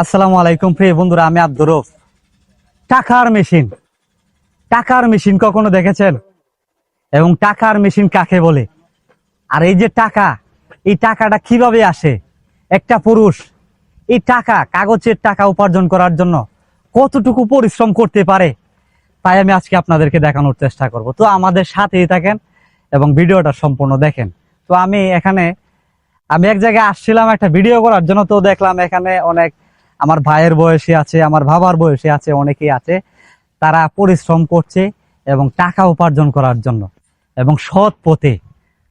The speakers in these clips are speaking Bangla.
আসসালামু আলাইকুম প্রিয় বন্ধুরা, আমি আব্দুর টাকার মেশিন। টাকার মেশিন কখনো দেখেছেন? এবং টাকার মেশিন কাকে বলে? আর এই যে টাকা, এই টাকাটা কীভাবে আসে? একটা পুরুষ, এই টাকা কাগজের টাকা উপার্জন করার জন্য কতটুকু পরিশ্রম করতে পারে? তাই আমি আজকে আপনাদেরকে দেখানোর চেষ্টা করব। তো আমাদের সাথেই থাকেন এবং ভিডিওটা সম্পূর্ণ দেখেন। তো আমি এখানে আমি এক জায়গায় আসছিলাম একটা ভিডিও করার জন্য, তো দেখলাম এখানে অনেক আমার ভাইয়ের বয়সী আছে, আমার বাবার বয়সী আছে, অনেকেই আছে। তারা পরিশ্রম করছে এবং টাকা উপার্জন করার জন্য এবং সৎ পথে,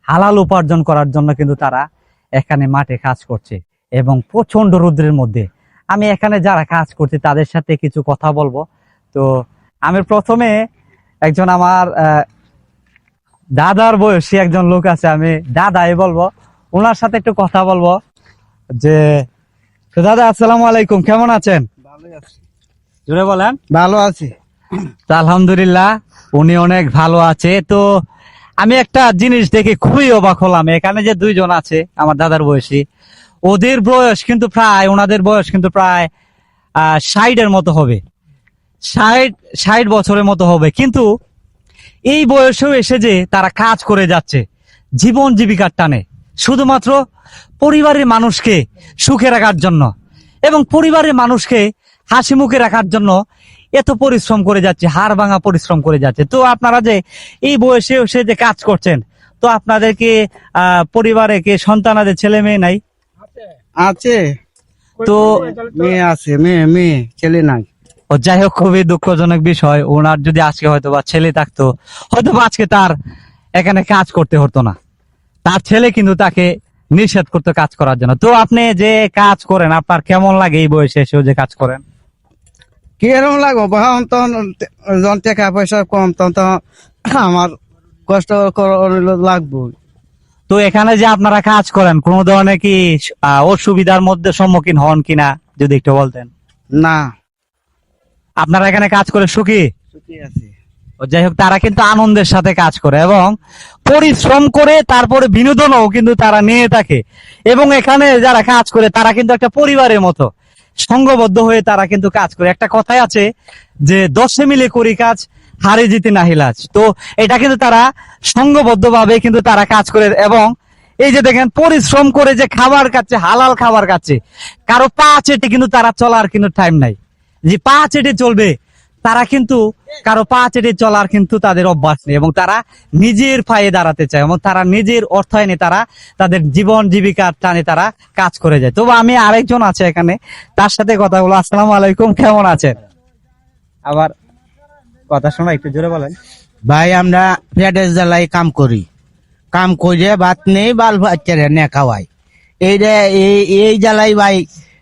হালাল উপার্জন করার জন্য কিন্তু তারা এখানে মাঠে কাজ করছে এবং প্রচণ্ড রৌদ্রের মধ্যে। আমি এখানে যারা কাজ করছি তাদের সাথে কিছু কথা বলব। তো আমি প্রথমে একজন আমার দাদার বয়সী একজন লোক আছে, আমি দাদাই বলব। ওনার সাথে একটু কথা বলব। যে দাদা আসসালামু আলাইকুম কেমন আছেন? জুড়ে বলেন। ভালো আছি। আলহামদুলিল্লাহ উনি অনেক ভালো আছে। তো আমি একটা জিনিস দেখে খুবই অবাক হলাম। এখানে যে দুইজন আছে আমার দাদার বয়সী ওদের বয়স কিন্তু প্রায় ওনাদের বয়স কিন্তু প্রায় আহ ষাটের মতো হবে। ষাট ষাট বছরের মতো হবে। কিন্তু এই বয়সেও এসে যে তারা কাজ করে যাচ্ছে জীবন জীবিকার টানে। শুধুমাত্র পরিবারের মানুষকে সুখে রাখার জন্য এবং পরিবারের মানুষকে হাসি মুখে রাখার জন্য এত পরিশ্রম করে যাচ্ছে হাড় ভাঙা পরিশ্রম করে যাচ্ছে। তো আপনারা যে এই বয়সে এসে যে কাজ করছেন তো আপনাদেরকে আহ পরিবারে কে সন্তানাদের ছেলে মেয়ে নাই? আছে। তো মেয়ে আছে মেয়ে মেয়ে ছেলে নাই। ও যাই হোক খুবই দুঃখজনক বিষয়। ওনার যদি আজকে হয়তো বা ছেলে থাকতো হয়তো বা আজকে তার এখানে কাজ করতে হতো না। তার ছেলে কিন্তু তাকে নিষেধ করতো কাজ করার জন্য। তো আপনি যে কাজ করেন আপনার কেমন লাগে এই বয়সে এসেও যে কাজ করেন? কিরম লাগো তখন তখন যখন টাকা পয়সা কম তখন তখন আমার কষ্ট লাগবো। তো এখানে যে আপনারা কাজ করেন কোন ধরনের কি অসুবিধার মধ্যে সম্মুখীন হন কিনা যদি একটু বলতেন? না। আপনারা এখানে কাজ করে সুখী? সুখী আছি। যাই হোক, তারা কিন্তু আনন্দের সাথে কাজ করে এবং পরিশ্রম করে তারপরে বিনোদনও কিন্তু তারা নিয়ে থাকে। এবং এখানে যারা কাজ করে, তারা কিন্তু একটা পরিবারের মতো সংঘবদ্ধ হয়ে তারা কিন্তু কাজ করে। একটা কথাই আছে যে, দশে মিলে করি কাজ, হারে জিতে নাহিলাজ তো এটা কিন্তু তারা সংঘবদ্ধ ভাবে কিন্তু তারা কাজ করে এবং এই যে দেখেন, পরিশ্রম করে যে খাবার খাচ্ছে, হালাল খাবার খাচ্ছে, কারও পা চেটে কিন্তু তারা চলার কিন্তু টাইম নাই। যে পা চেটে চলবে তারা কিন্তু কারও পা চেটে চলার কিন্তু তাদের অভ্যাস নেই এবং তারা নিজের পায়ে দাঁড়াতে চায় এবং তারা নিজের অর্থায়নে তারা তাদের জীবন জীবিকার টানে তারা কাজ করে যায়। তবু আমি আরেকজন আছে এখানে, তার সাথে কথা বলো। আসসালামু আলাইকুম, কেমন আছেন? আবার কথা শোনা, একটু জোরে বলেন। ভাই, আমরা পেটের জ্বালাই কাম করি। কাম করে ভাত নেই, বাল বাচ্চারে নে খাওয়াই এই এই জ্বালাই ভাই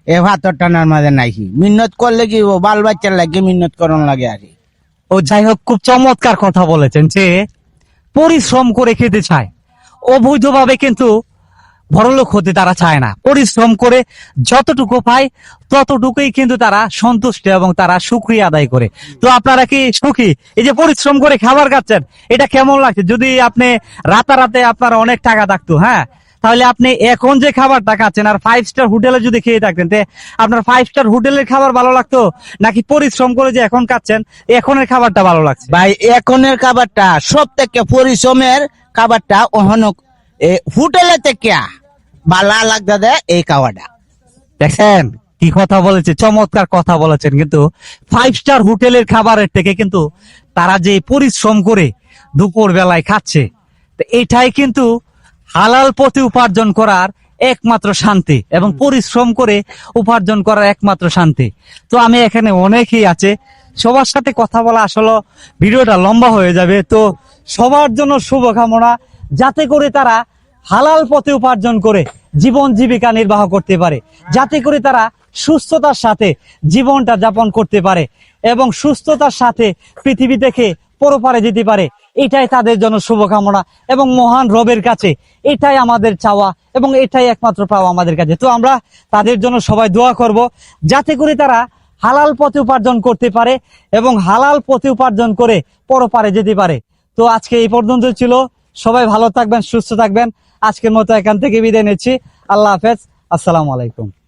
এ ভাতর টানার মাঝে নাকি মিন্নত করলে কি ও বাল বাচ্চার লাগে, মিন্নত করন লাগে আর। ও যাই হোক, খুব চমৎকার কথা বলেছেন যে, পরিশ্রম করে খেতে চায়। অবৈধভাবে কিন্তু বড়লোক হতে তারা চায় না। পরিশ্রম করে যতটুকু পায়, ততটুকুই কিন্তু তারা সন্তুষ্ট এবং তারা সুক্রিয়া আদায় করে। তো আপনারা কি সুখী? এই যে পরিশ্রম করে খাবার খাচ্ছেন, এটা কেমন লাগছে? যদি আপনি রাতারাতে আপনার অনেক টাকা থাকতো হ্যাঁ? তাহলে আপনি এখন যে খাবারটা খাচ্ছেন আর ফাইভ স্টার হোটেলে যদি খেয়ে থাকতেন তে আপনার ফাইভ স্টার হোটেলের খাবার ভালো লাগতো? নাকি পরিশ্রম করে যে এখন খাচ্ছেন এখনের খাবারটা ভালো লাগছে? ভাই এখনের খাবারটা সব থেকে পরিশ্রমের খাবারটা অহন হোটেলে থেকে বালা লাগতে দেয় এই খাবারটা দেখেন কি কথা বলেছে চমৎকার কথা বলেছেন কিন্তু ফাইভ স্টার হোটেলের খাবারের থেকে কিন্তু তারা যে পরিশ্রম করে দুপুর বেলায় খাচ্ছে তো এটাই কিন্তু হালাল পথে উপার্জন করার একমাত্র শান্তি এবং পরিশ্রম করে উপার্জন করার একমাত্র শান্তি। তো আমি এখানে অনেকেই আছে সবার সাথে কথা বলা আসলে ভিডিওটা লম্বা হয়ে যাবে। তো সবার জন্য শুভকামনা যাতে করে তারা হালাল পথে উপার্জন করে জীবন জীবিকা নির্বাহ করতে পারে। যাতে করে তারা সুস্থতার সাথে জীবনটা যাপন করতে পারে এবং সুস্থতার সাথে পৃথিবী থেকে পরপারে যেতে পারে। এটাই তাদের জন্য শুভকামনা এবং মহান রবের কাছে এটাই আমাদের চাওয়া এবং এটাই একমাত্র পাওয়া আমাদের কাছে। তো আমরা তাদের জন্য সবাই দোয়া করব যাতে করে তারা হালাল পথে উপার্জন করতে পারে এবং হালাল পথে উপার্জন করে পরপারে যেতে পারে। তো আজকে এই পর্যন্ত ছিল। সবাই ভালো থাকবেন, সুস্থ থাকবেন। আজকের মতো এখান থেকে বিদায় নিচ্ছি। আল্লাহ হাফেজ। আসসালামু আলাইকুম।